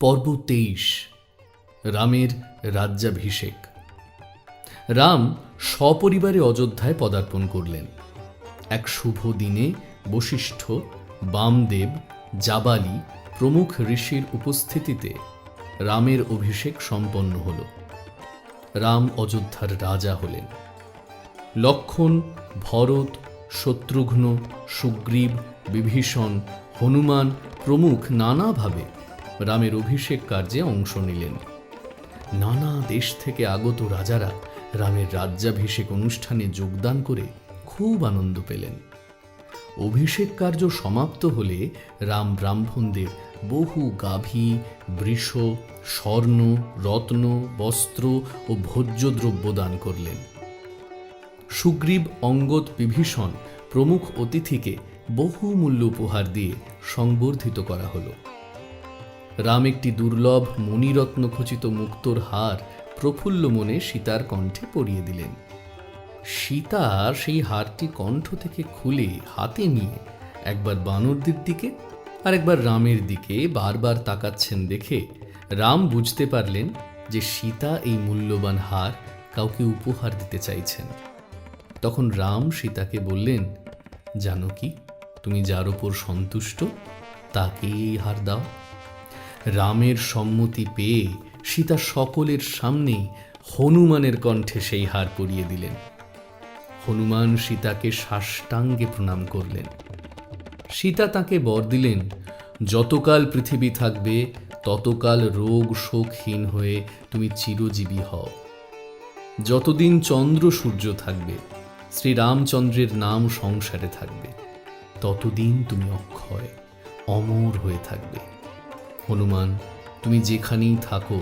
পর্ব তেইশ, রামের রাজ্যাভিষেক। রাম সপরিবারে অযোধ্যায় পদার্পণ করলেন। এক শুভ দিনে বশিষ্ঠ বামদেব জাবালি প্রমুখ ঋষির উপস্থিতিতে রামের অভিষেক সম্পন্ন হল। রাম অযোধ্যার রাজা হলেন। লক্ষণ, ভরত, শত্রুঘ্ন, সুগ্রীব, বিভীষণ, হনুমান প্রমুখ নানাভাবে রামের অভিষেক কার্যে অংশ নিলেন। নানা দেশ থেকে আগত রাজারা রামের রাজ্যাভিষেক অনুষ্ঠানে যোগদান করে খুব আনন্দ পেলেন। অভিষেক কার্য সমাপ্ত হলে রাম ব্রাহ্মণদের বহু গাভী, বৃষ, স্বর্ণ, রত্ন, বস্ত্র ও ভোজ্যদ্রব্য দান করলেন। সুগ্রীব অঙ্গদ বিভীষণ প্রমুখ অতিথিকে বহু মূল্য উপহার দিয়ে সংবর্ধিত করা হলো। রাম একটি দুর্লভ মণিরত্ন খচিত মুক্তোর হার প্রফুল্ল মনে সীতার কণ্ঠে পরিয়ে দিলেন। সীতা সেই হারটি কণ্ঠ থেকে খুলে হাতে নিয়ে একবার বানরদের দিকে আর একবার রামের দিকে বারবার তাকাচ্ছেন দেখে রাম বুঝতে পারলেন যে সীতা এই মূল্যবান হার কাউকে উপহার দিতে চাইছেন। তখন রাম সীতাকে বললেন, জানো কি, তুমি যার ওপর সন্তুষ্ট, তাকেই এই হার দাও। রামের সম্মতি পেয়ে সীতা সকলের সামনেই হনুমানের কণ্ঠে সেই হার পরিয়ে দিলেন। হনুমান সীতাকে সাষ্টাঙ্গে প্রণাম করলেন। সীতা তাকে বর দিলেন, যতকাল পৃথিবী থাকবে, ততকাল রোগ শোকহীন হয়ে তুমি চিরজীবী হও। যতদিন চন্দ্র সূর্য থাকবে, শ্রীরামচন্দ্রের নাম সংসারে থাকবে, ততদিন তুমি অক্ষয়, অমর হয়ে থাকবে। হনুমান, তুমি যেখানেই থাকো,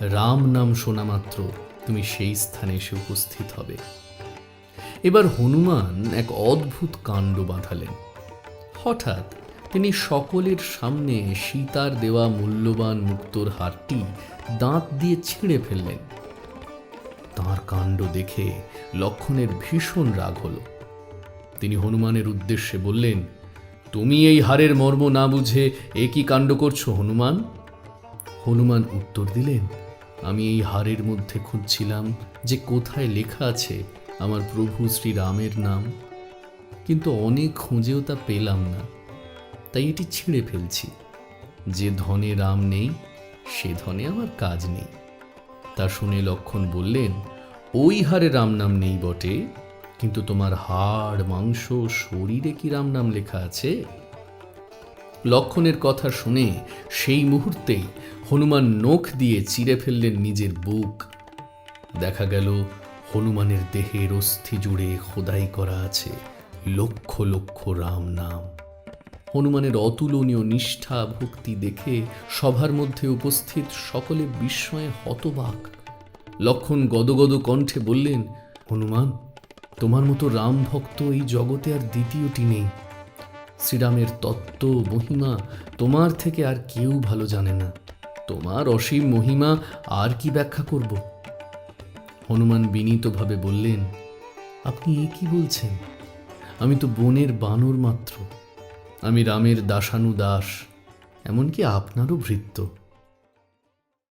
রাম নাম শোনা মাত্র, তুমি সেই স্থানে এসে উপস্থিত হবে। এবার হনুমান এক অদ্ভুত কাণ্ড বাঁধালেন। হঠাৎ তিনি সকলের সামনে সীতার দেওয়া মূল্যবান মুক্তোর হারটি দাঁত দিয়ে ছিঁড়ে ফেললেন। তাঁর কাণ্ড দেখে লক্ষণের ভীষণ রাগ হলো। তিনি হনুমানের উদ্দেশ্যে বললেন তুমি এই হারের মর্ম না বুঝে এ কি কাণ্ড করছ, হনুমান? হনুমান উত্তর দিলেন, আমি এই হারের মধ্যে খুঁজছিলাম যে কোথায় লেখা আছে আমার প্রভু শ্রীরামের নাম। কিন্তু অনেক খুঁজেও তা পেলাম না, তাই এটি ছিঁড়ে ফেলছি। যে ধনে রাম নেই, সে ধনে আমার কাজ নেই। তা শুনে লক্ষণ বললেন, ওই হারে রাম নাম নেই বটে। কিন্তু তোমার হাড়, মাংস, শরীরে কি রাম নাম লেখা আছে? লক্ষণের কথা শুনে সেই মুহূর্তেই হনুমান নখ দিয়ে চিরে ফেললেন নিজের বুক। দেখা গেল, হনুমানের দেহের অস্থি জুড়ে খোদাই করা আছে লক্ষ লক্ষ রাম নাম। হনুমানের অতুলনীয় নিষ্ঠা, ভক্তি দেখে সভার মধ্যে উপস্থিত সকলে বিস্ময়ে হতবাক। লক্ষণ গদগদ কণ্ঠে বললেন, হনুমান তোমার মতো রাম ভক্ত এই জগতে আর দ্বিতীয়টি নেই। শ্রীরামের তত্ত্ব, মহিমা তোমার থেকে আর কেউ ভালো জানে না। তোমার অসীম মহিমা আর কি ব্যাখ্যা করব? হনুমান বিনীতভাবে বললেন, আপনি এ কি বলছেন? আমি তো বনের বানর মাত্র। আমি রামের দাসানু দাস এমনকি আপনারও ভৃত্য।